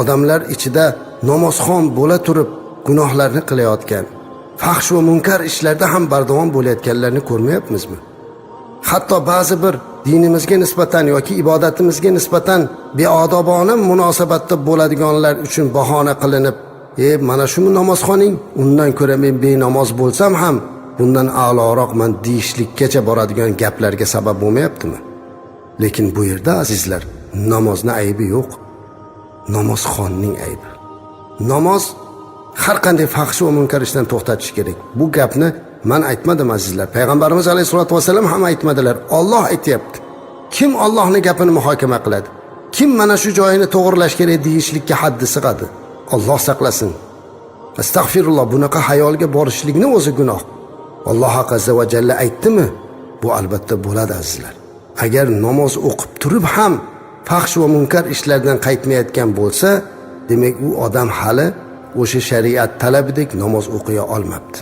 odamlar ichida namozxon bo'la turib gunohlarni qilayotgan. Fahsh va munkar ishlarda ham bardavom bo'layotganlarni ko'rmayapmizmi? Hatto ba'zi bir dinimizga nisbatan yoki ibodatimizga nisbatan beodobona munosabatda bo'ladiganlar uchun bahona qilinib e mana shu namozxoning undan ko'ra men benamoz bo'lsam ham bundan a'loroqman deyishlikkacha boradigan gaplarga sabab bo'lmayaptimi? Lekin bu yerda azizlar namozni aybi yo'q. Namozxonning aybi. Namoz har qanday fahsh va munkar ishdan to'xtatish kerak. Bu gapni man aytmadim azizlar. Payg'ambarimiz alayhissalotu vassalam ham aytmadilar. Olloh aytyapti. Kim ollohni gapini muhokama qiladi? Kim mana shu joyini to'g'irlash kerak deyishlikka haddi sig'adi? Olloh saqlasin. Astag'firulloh bunaqa hayolga borishlikni o'zi gunoh. Alloh azza va jalla aytdimi? Bu albatta bo'ladi azizlar. Agar namoz o'qib turib ham fahsh va munkar ishlardan qaytmayotgan bo'lsa demak u odam hali o'sha shariat talabidek namoz o'qiya olmabdi.